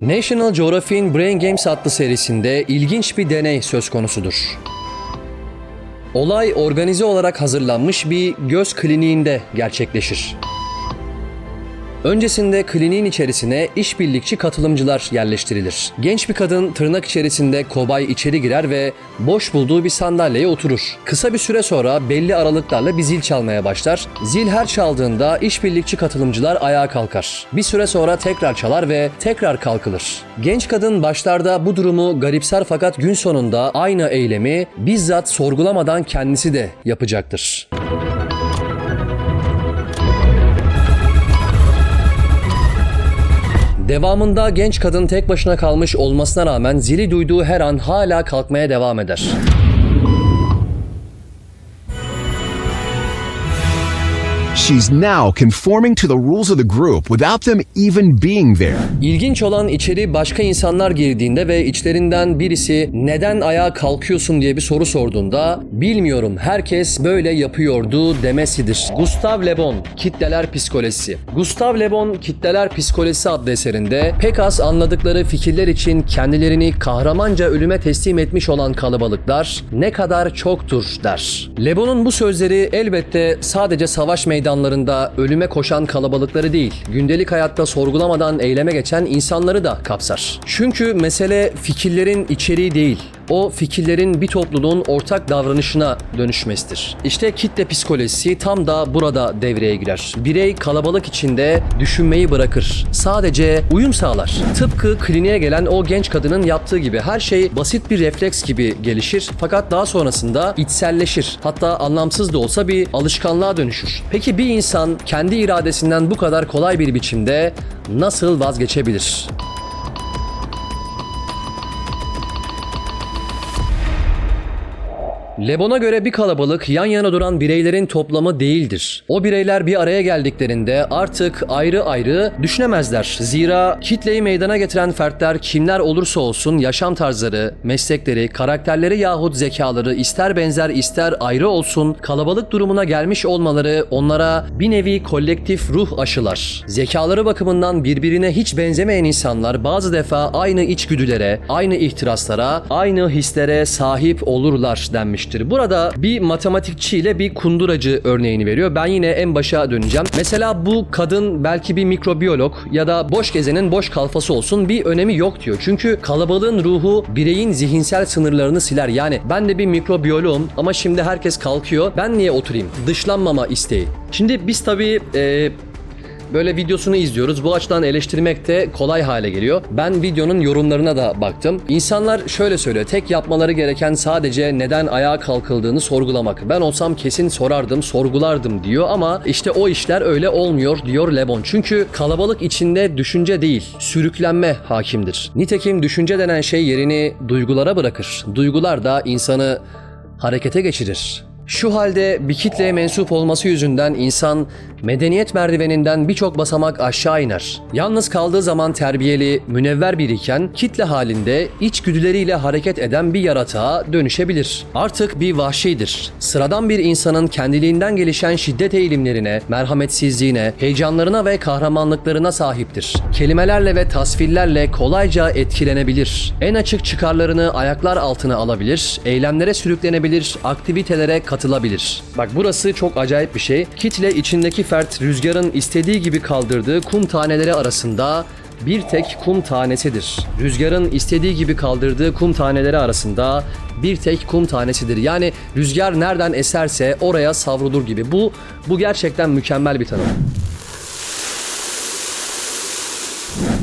National Geographic'in Brain Games adlı serisinde ilginç bir deney söz konusudur. Olay organize olarak hazırlanmış bir göz kliniğinde gerçekleşir. Öncesinde kliniğin içerisine işbirlikçi katılımcılar yerleştirilir. Genç bir kadın tırnak içerisinde kobay içeri girer ve boş bulduğu bir sandalyeye oturur. Kısa bir süre sonra belli aralıklarla bir zil çalmaya başlar. Zil her çaldığında işbirlikçi katılımcılar ayağa kalkar. Bir süre sonra tekrar çalar ve tekrar kalkılır. Genç kadın başlarda bu durumu garipser fakat gün sonunda aynı eylemi bizzat sorgulamadan kendisi de yapacaktır. Devamında genç kadın tek başına kalmış olmasına rağmen zili duyduğu her an hala kalkmaya devam eder. She's now conforming to the rules of the group without them even being there. İlginç olan içeri başka insanlar girdiğinde ve içlerinden birisi neden ayağa kalkıyorsun diye bir soru sorduğunda bilmiyorum herkes böyle yapıyordu demesidir. Gustav Le Bon Kitleler Psikolojisi Gustav Le Bon Kitleler Psikolojisi adlı eserinde pek az anladıkları fikirler için kendilerini kahramanca ölüme teslim etmiş olan kalabalıklar ne kadar çoktur der. Le Bon'un bu sözleri elbette sadece savaş meydanlarında ölüme koşan kalabalıkları değil, gündelik hayatta sorgulamadan eyleme geçen insanları da kapsar. Çünkü mesele fikirlerin içeriği değil, o fikirlerin bir topluluğun ortak davranışına dönüşmesidir. İşte kitle psikolojisi tam da burada devreye girer. Birey kalabalık içinde düşünmeyi bırakır. Sadece uyum sağlar. Tıpkı kliniğe gelen o genç kadının yaptığı gibi her şey basit bir refleks gibi gelişir fakat daha sonrasında içselleşir. Hatta anlamsız da olsa bir alışkanlığa dönüşür. Peki bir insan kendi iradesinden bu kadar kolay bir biçimde nasıl vazgeçebilir? Lebon'a göre bir kalabalık yan yana duran bireylerin toplamı değildir. O bireyler bir araya geldiklerinde artık ayrı ayrı düşünemezler. Zira kitleyi meydana getiren fertler kimler olursa olsun yaşam tarzları, meslekleri, karakterleri yahut zekaları ister benzer ister ayrı olsun kalabalık durumuna gelmiş olmaları onlara bir nevi kolektif ruh aşılar. Zekaları bakımından birbirine hiç benzemeyen insanlar bazı defa aynı içgüdülere, aynı ihtiraslara, aynı hislere sahip olurlar denmiştir. Burada bir matematikçiyle bir kunduracı örneğini veriyor. Ben yine en başa döneceğim. Mesela bu kadın belki bir mikrobiyolog ya da boş gezenin boş kalfası olsun bir önemi yok diyor. Çünkü kalabalığın ruhu bireyin zihinsel sınırlarını siler. Yani ben de bir mikrobiyoloğum ama şimdi herkes kalkıyor. Ben niye oturayım? Dışlanmama isteği. Şimdi biz tabii e, böyle videosunu izliyoruz. Bu açıdan eleştirmek de kolay hale geliyor. Ben videonun yorumlarına da baktım. İnsanlar şöyle söylüyor. Tek yapmaları gereken sadece neden ayağa kalkıldığını sorgulamak. Ben olsam kesin sorardım, sorgulardım diyor ama işte o işler öyle olmuyor diyor Lebon. Çünkü kalabalık içinde düşünce değil, sürüklenme hakimdir. Nitekim düşünce denen şey yerini duygulara bırakır. Duygular da insanı harekete geçirir. Şu halde bir kitleye mensup olması yüzünden insan medeniyet merdiveninden birçok basamak aşağı iner. Yalnız kaldığı zaman terbiyeli, münevver biriyken kitle halinde içgüdüleriyle hareket eden bir yaratığa dönüşebilir. Artık bir vahşidir. Sıradan bir insanın kendiliğinden gelişen şiddet eğilimlerine, merhametsizliğine, heyecanlarına ve kahramanlıklarına sahiptir. Kelimelerle ve tasvirlerle kolayca etkilenebilir. En açık çıkarlarını ayaklar altına alabilir, eylemlere sürüklenebilir, aktivitelere katılabilir. Bak burası çok acayip bir şey. Kitle içindeki fert rüzgarın istediği gibi kaldırdığı kum taneleri arasında bir tek kum tanesidir. Rüzgarın istediği gibi kaldırdığı kum taneleri arasında bir tek kum tanesidir. Yani rüzgar nereden eserse oraya savrulur gibi. Bu bu gerçekten mükemmel bir tanım.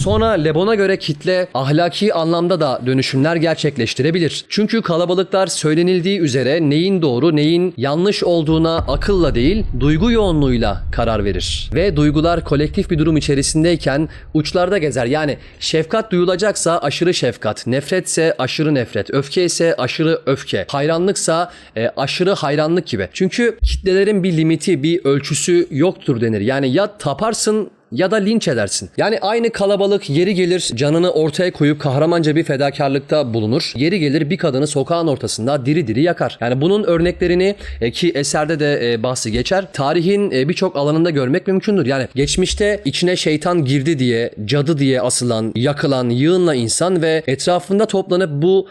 Sonra Lebon'a göre kitle ahlaki anlamda da dönüşümler gerçekleştirebilir. Çünkü kalabalıklar söylenildiği üzere neyin doğru neyin yanlış olduğuna akılla değil duygu yoğunluğuyla karar verir. Ve duygular kolektif bir durum içerisindeyken uçlarda gezer. Yani şefkat duyulacaksa aşırı şefkat, nefretse aşırı nefret, öfke ise aşırı öfke, hayranlıksa e, aşırı hayranlık gibi. Çünkü kitlelerin bir limiti, bir ölçüsü yoktur denir. Yani ya taparsın ya da linç edersin. Yani aynı kalabalık yeri gelir canını ortaya koyup kahramanca bir fedakarlıkta bulunur. Yeri gelir bir kadını sokağın ortasında diri diri yakar. Yani bunun örneklerini e, ki eserde de e, bahsi geçer. Tarihin e, birçok alanında görmek mümkündür. Yani geçmişte içine şeytan girdi diye, cadı diye asılan, yakılan yığınla insan ve etrafında toplanıp bu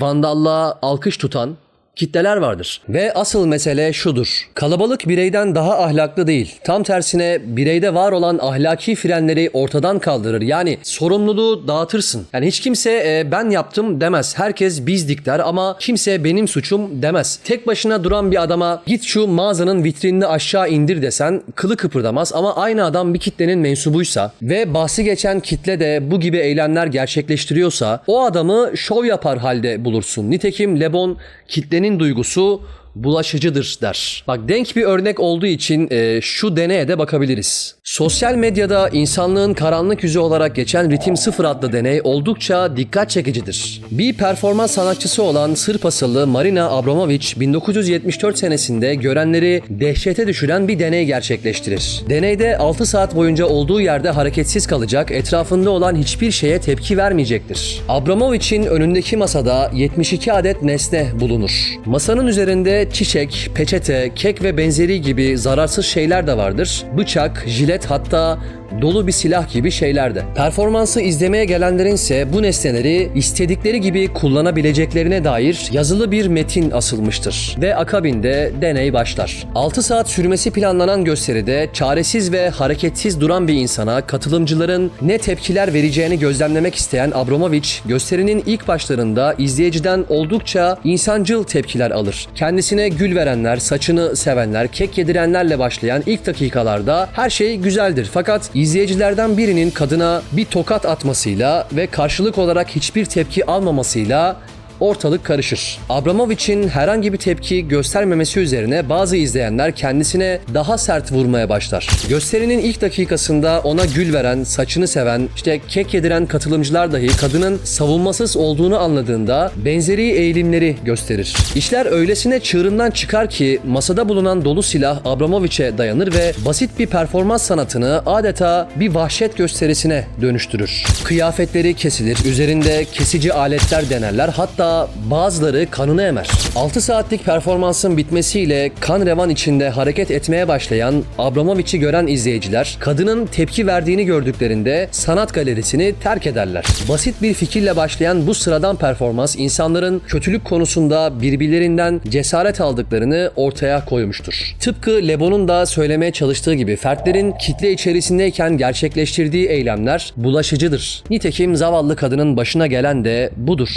vandallığa alkış tutan kitleler vardır. Ve asıl mesele şudur. Kalabalık bireyden daha ahlaklı değil. Tam tersine bireyde var olan ahlaki frenleri ortadan kaldırır. Yani sorumluluğu dağıtırsın. Yani hiç kimse e, ben yaptım demez. Herkes bizdik der ama kimse benim suçum demez. Tek başına duran bir adama git şu mağazanın vitrinini aşağı indir desen kılı kıpırdamaz ama aynı adam bir kitlenin mensubuysa ve bahsi geçen kitle de bu gibi eylemler gerçekleştiriyorsa o adamı şov yapar halde bulursun. Nitekim Lebon kitlenin duygusu bulaşıcıdır der. Bak denk bir örnek olduğu için e, şu deneye de bakabiliriz. Sosyal medyada insanlığın karanlık yüzü olarak geçen Ritim 0 adlı deney oldukça dikkat çekicidir. Bir performans sanatçısı olan Sırp asıllı Marina Abramovic 1974 senesinde görenleri dehşete düşüren bir deney gerçekleştirir. Deneyde 6 saat boyunca olduğu yerde hareketsiz kalacak, etrafında olan hiçbir şeye tepki vermeyecektir. Abramovic'in önündeki masada 72 adet nesne bulunur. Masanın üzerinde çiçek, peçete, kek ve benzeri gibi zararsız şeyler de vardır. Bıçak, jilet hatta dolu bir silah gibi şeyler de. Performansı izlemeye gelenlerin ise bu nesneleri istedikleri gibi kullanabileceklerine dair yazılı bir metin asılmıştır. Ve akabinde deney başlar. 6 saat sürmesi planlanan gösteride çaresiz ve hareketsiz duran bir insana katılımcıların ne tepkiler vereceğini gözlemlemek isteyen Abramovich gösterinin ilk başlarında izleyiciden oldukça insancıl tepkiler alır. Kendisine gül verenler, saçını sevenler, kek yedirenlerle başlayan ilk dakikalarda her şey güzeldir. Fakat izleyicilerden birinin kadına bir tokat atmasıyla ve karşılık olarak hiçbir tepki almamasıyla ortalık karışır. Abramovich'in herhangi bir tepki göstermemesi üzerine bazı izleyenler kendisine daha sert vurmaya başlar. Gösterinin ilk dakikasında ona gül veren, saçını seven, işte kek yediren katılımcılar dahi kadının savunmasız olduğunu anladığında benzeri eğilimleri gösterir. İşler öylesine çığırından çıkar ki masada bulunan dolu silah Abramovich'e dayanır ve basit bir performans sanatını adeta bir vahşet gösterisine dönüştürür. Kıyafetleri kesilir, üzerinde kesici aletler denerler hatta bazıları kanını emer. 6 saatlik performansın bitmesiyle kan revan içinde hareket etmeye başlayan Abramovich'i gören izleyiciler kadının tepki verdiğini gördüklerinde sanat galerisini terk ederler. Basit bir fikirle başlayan bu sıradan performans insanların kötülük konusunda birbirlerinden cesaret aldıklarını ortaya koymuştur. Tıpkı Lebon'un da söylemeye çalıştığı gibi fertlerin kitle içerisindeyken gerçekleştirdiği eylemler bulaşıcıdır. Nitekim zavallı kadının başına gelen de budur.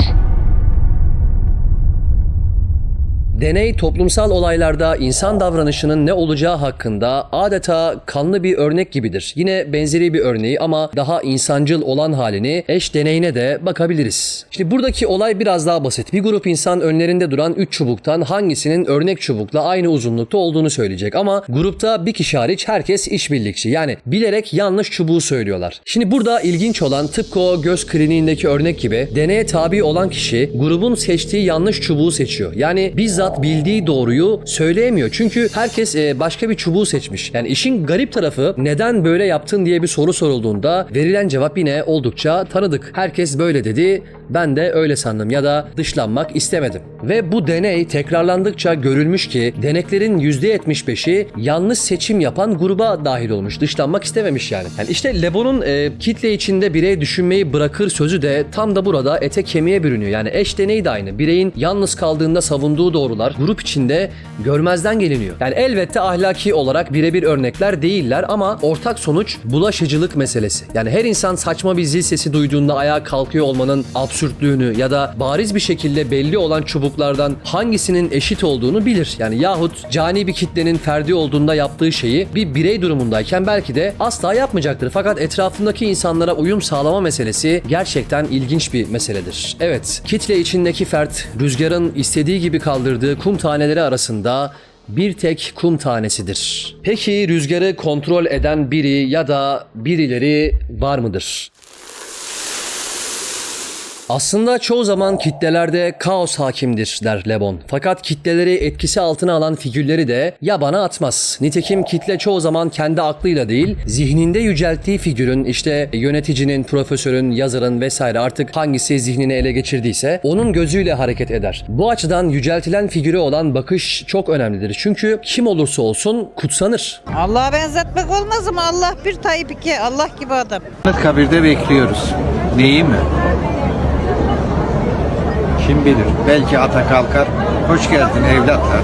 Deney toplumsal olaylarda insan davranışının ne olacağı hakkında adeta kanlı bir örnek gibidir. Yine benzeri bir örneği ama daha insancıl olan halini eş deneyine de bakabiliriz. İşte buradaki olay biraz daha basit. Bir grup insan önlerinde duran 3 çubuktan hangisinin örnek çubukla aynı uzunlukta olduğunu söyleyecek ama grupta bir kişi hariç herkes işbirlikçi. Yani bilerek yanlış çubuğu söylüyorlar. Şimdi burada ilginç olan tıpkı o göz kliniğindeki örnek gibi deneye tabi olan kişi grubun seçtiği yanlış çubuğu seçiyor. Yani bizzat bildiği doğruyu söyleyemiyor. Çünkü herkes e, başka bir çubuğu seçmiş. Yani işin garip tarafı neden böyle yaptın diye bir soru sorulduğunda verilen cevap yine oldukça tanıdık. Herkes böyle dedi, ben de öyle sandım ya da dışlanmak istemedim. Ve bu deney tekrarlandıkça görülmüş ki deneklerin %75'i yanlış seçim yapan gruba dahil olmuş. Dışlanmak istememiş yani. Yani işte Lebon'un e, kitle içinde birey düşünmeyi bırakır sözü de tam da burada ete kemiğe bürünüyor. Yani eş deneyi de aynı. Bireyin yalnız kaldığında savunduğu doğrular grup içinde görmezden geliniyor. Yani elbette ahlaki olarak birebir örnekler değiller ama ortak sonuç bulaşıcılık meselesi. Yani her insan saçma bir zil sesi duyduğunda ayağa kalkıyor olmanın absürtlüğünü ya da bariz bir şekilde belli olan çubuklardan hangisinin eşit olduğunu bilir. Yani yahut cani bir kitlenin ferdi olduğunda yaptığı şeyi bir birey durumundayken belki de asla yapmayacaktır. Fakat etrafındaki insanlara uyum sağlama meselesi gerçekten ilginç bir meseledir. Evet, kitle içindeki fert rüzgarın istediği gibi kaldırdığı kum taneleri arasında bir tek kum tanesidir. Peki rüzgarı kontrol eden biri ya da birileri var mıdır? Aslında çoğu zaman kitlelerde kaos hakimdir der Lebon. Fakat kitleleri etkisi altına alan figürleri de yabana atmaz. Nitekim kitle çoğu zaman kendi aklıyla değil, zihninde yücelttiği figürün işte yöneticinin, profesörün, yazarın vesaire artık hangisi zihnini ele geçirdiyse onun gözüyle hareket eder. Bu açıdan yüceltilen figürü olan bakış çok önemlidir. Çünkü kim olursa olsun kutsanır. Allah'a benzetmek olmaz ama Allah bir Tayyip iki. Allah gibi adam. Kabirde bekliyoruz. Neyi mi? Kim bilir? Belki ata kalkar. Hoş geldin evlatlar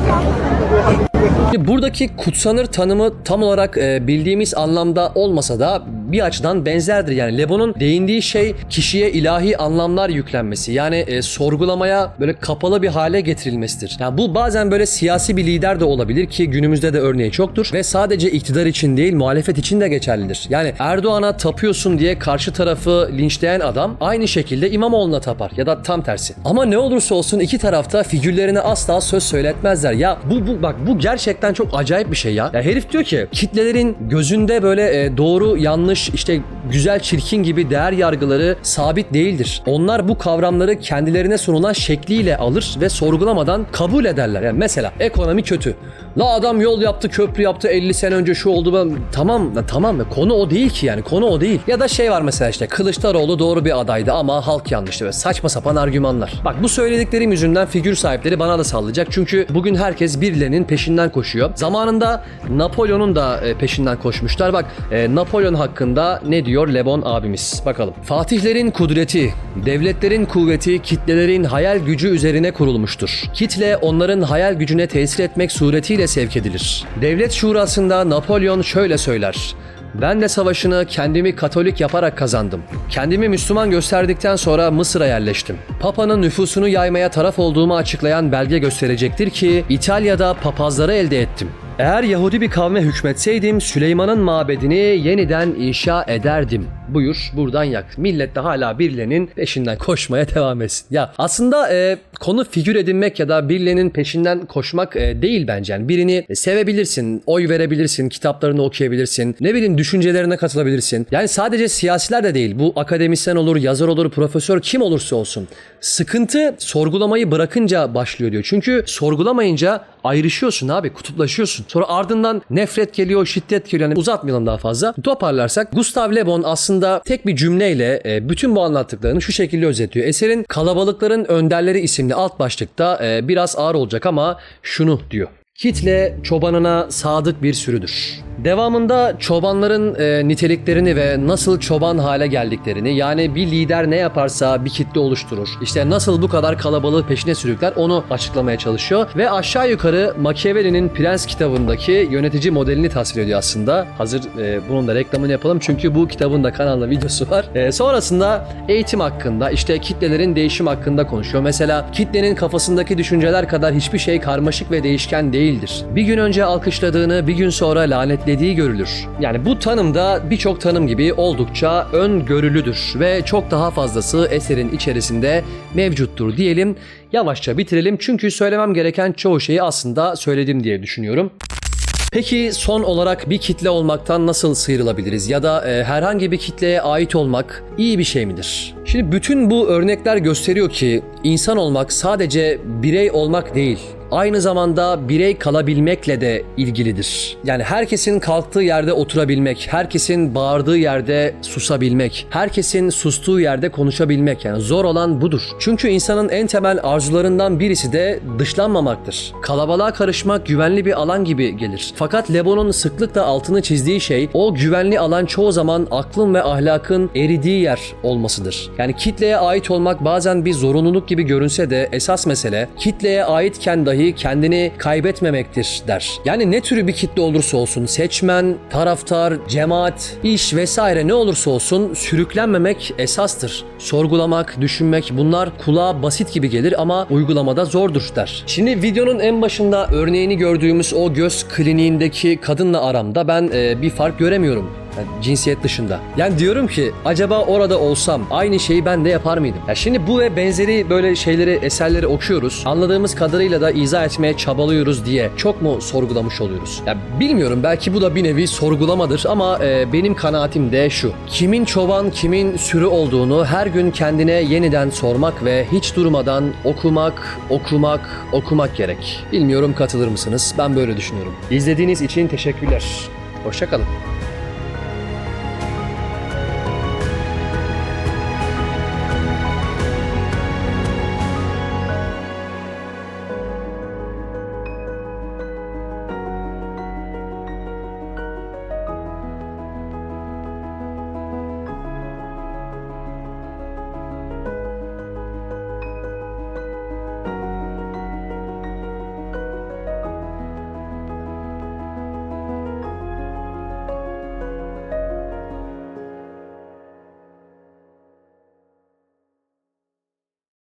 Buradaki kutsanır tanımı tam olarak e, bildiğimiz anlamda olmasa da bir açıdan benzerdir. Yani Lebon'un değindiği şey kişiye ilahi anlamlar yüklenmesi. Yani e, sorgulamaya böyle kapalı bir hale getirilmesidir. Yani bu bazen böyle siyasi bir lider de olabilir ki günümüzde de örneği çoktur ve sadece iktidar için değil muhalefet için de geçerlidir. Yani Erdoğan'a tapıyorsun diye karşı tarafı linçleyen adam aynı şekilde İmamoğlu'na tapar ya da tam tersi. Ama ne olursa olsun iki tarafta figürlerine asla söz söyletmezler. Ya bu, bu bak bu gerçekten çok acayip bir şey ya. ya herif diyor ki kitlelerin gözünde böyle e, doğru yanlış işte güzel çirkin gibi değer yargıları sabit değildir. Onlar bu kavramları kendilerine sunulan şekliyle alır ve sorgulamadan kabul ederler. Yani mesela ekonomi kötü. La adam yol yaptı, köprü yaptı 50 sene önce şu oldu. Ben, tamam tamam konu o değil ki yani konu o değil. Ya da şey var mesela işte Kılıçdaroğlu doğru bir adaydı ama halk yanlıştı ve saçma sapan argümanlar. Bak bu söylediklerim yüzünden figür sahipleri bana da sallayacak. Çünkü bugün herkes birilerinin peşinden koşuyor. Zamanında Napolyon'un da e, peşinden koşmuşlar. Bak e, Napolyon hakkında ne diyor Lebon abimiz? Bakalım. Fatihlerin kudreti, devletlerin kuvveti kitlelerin hayal gücü üzerine kurulmuştur. Kitle onların hayal gücüne tesir etmek suretiyle sevk edilir. Devlet şurasında Napolyon şöyle söyler. Ben de savaşını kendimi Katolik yaparak kazandım. Kendimi Müslüman gösterdikten sonra Mısır'a yerleştim. Papa'nın nüfusunu yaymaya taraf olduğumu açıklayan belge gösterecektir ki İtalya'da papazları elde ettim. Eğer Yahudi bir kavme hükmetseydim Süleyman'ın mabedini yeniden inşa ederdim. Buyur buradan yak. Millet de hala birilerinin peşinden koşmaya devam etsin. Ya aslında e, konu figür edinmek ya da birilerinin peşinden koşmak e, değil bence. Yani birini sevebilirsin, oy verebilirsin, kitaplarını okuyabilirsin, ne bileyim düşüncelerine katılabilirsin. Yani sadece siyasiler de değil. Bu akademisyen olur, yazar olur, profesör kim olursa olsun. Sıkıntı sorgulamayı bırakınca başlıyor diyor. Çünkü sorgulamayınca ayrışıyorsun abi, kutuplaşıyorsun. Sonra ardından nefret geliyor, şiddet geliyor. Yani uzatmayalım daha fazla. Toparlarsak Gustav Le Bon aslında tek bir cümleyle e, bütün bu anlattıklarını şu şekilde özetliyor. Eserin Kalabalıkların Önderleri isimli alt başlıkta e, biraz ağır olacak ama şunu diyor. Kitle çobanına sadık bir sürüdür. Devamında çobanların e, niteliklerini ve nasıl çoban hale geldiklerini yani bir lider ne yaparsa bir kitle oluşturur. İşte nasıl bu kadar kalabalığı peşine sürükler onu açıklamaya çalışıyor. Ve aşağı yukarı Machiavelli'nin Prens kitabındaki yönetici modelini tasvir ediyor aslında. Hazır e, bunun da reklamını yapalım çünkü bu kitabın da kanalda videosu var. E, sonrasında eğitim hakkında işte kitlelerin değişim hakkında konuşuyor. Mesela kitlenin kafasındaki düşünceler kadar hiçbir şey karmaşık ve değişken değildir. Bir gün önce alkışladığını bir gün sonra lanetlediği görülür. Yani bu tanımda birçok tanım gibi oldukça öngörülüdür ve çok daha fazlası eserin içerisinde mevcuttur diyelim. Yavaşça bitirelim çünkü söylemem gereken çoğu şeyi aslında söyledim diye düşünüyorum. Peki son olarak bir kitle olmaktan nasıl sıyrılabiliriz ya da e, herhangi bir kitleye ait olmak iyi bir şey midir? Şimdi bütün bu örnekler gösteriyor ki insan olmak sadece birey olmak değil aynı zamanda birey kalabilmekle de ilgilidir. Yani herkesin kalktığı yerde oturabilmek, herkesin bağırdığı yerde susabilmek, herkesin sustuğu yerde konuşabilmek yani zor olan budur. Çünkü insanın en temel arzularından birisi de dışlanmamaktır. Kalabalığa karışmak güvenli bir alan gibi gelir. Fakat Lebon'un sıklıkla altını çizdiği şey o güvenli alan çoğu zaman aklın ve ahlakın eridiği yer olmasıdır. Yani kitleye ait olmak bazen bir zorunluluk gibi görünse de esas mesele kitleye aitken dahi kendini kaybetmemektir der. Yani ne türü bir kitle olursa olsun seçmen, taraftar, cemaat, iş vesaire ne olursa olsun sürüklenmemek esastır. Sorgulamak, düşünmek bunlar kulağa basit gibi gelir ama uygulamada zordur der. Şimdi videonun en başında örneğini gördüğümüz o göz kliniğindeki kadınla aramda ben e, bir fark göremiyorum. Yani cinsiyet dışında. Yani diyorum ki acaba orada olsam aynı şeyi ben de yapar mıydım? Ya şimdi bu ve benzeri böyle şeyleri, eserleri okuyoruz. Anladığımız kadarıyla da izah etmeye çabalıyoruz diye çok mu sorgulamış oluyoruz? Ya bilmiyorum belki bu da bir nevi sorgulamadır ama e, benim kanaatim de şu. Kimin çoban, kimin sürü olduğunu her gün kendine yeniden sormak ve hiç durmadan okumak, okumak, okumak gerek. Bilmiyorum katılır mısınız? Ben böyle düşünüyorum. İzlediğiniz için teşekkürler. Hoşçakalın.